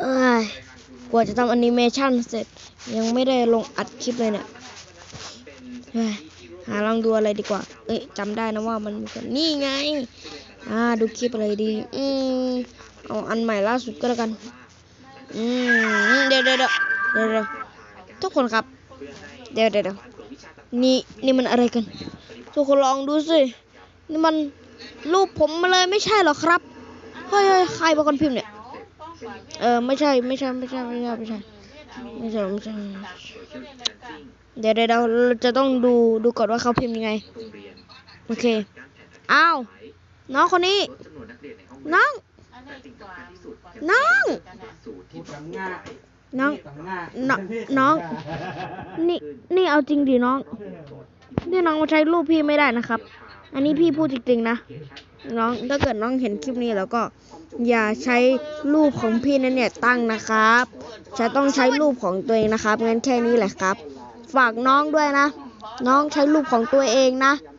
เอ้ยกว่าจะทำแอนิเมชันเสร็จ ยังไม่ได้ลงอัดคลิปเลยเนี่ยเฮ้ยหาลองดูอะไรดีกว่า เอ้ยจำได้นะว่ามันมีกันนี่ไง อ่า ดูคลิปอะไรดี อืมเอาอันใหม่ล่าสุดก็แล้วกัน อืมเดี๋ยวเดี๋ยวเดี๋ยวเดี๋ยวทุกคนครับ เดี๋ยวเดี๋ยวนี่นี่มันอะไรกัน ทุกคนลองดูสิ นี่มันรูปผมมาเลยไม่ใช่หรอครับ เฮ้ยใครเป็นคนพิมพ์เนี่ย เออไม่ใช่ไม่ใช่ไม่ใช่ไม่ใช่ไม่ใช่ไม่ใช่ไม่ใช่เดี๋ยวเดี๋ยวเราจะต้องดูดูก่อนว่าเขาพิมพ์ยังไง โอเค อ้าว น้องคนนี้ น้อง น้องพูดกับง่าน้องกับง่าน้องน้อง นี่นี่เอาจริงดิน้อง นี่น้องมาใช้รูปพี่ไม่ได้นะครับ อันนี้พี่พูดจริงๆนะ น้องถ้าเกิดน้องเห็นคลิปนี้แล้วก็ อย่าใช้รูปของพี่นั่นเนี่ยตั้งนะครับจะต้องใช้รูปของตัวเองนะครับงั้นแค่นี้แหละครับ ฝากน้องด้วยนะ น้องใช้รูปของตัวเองนะ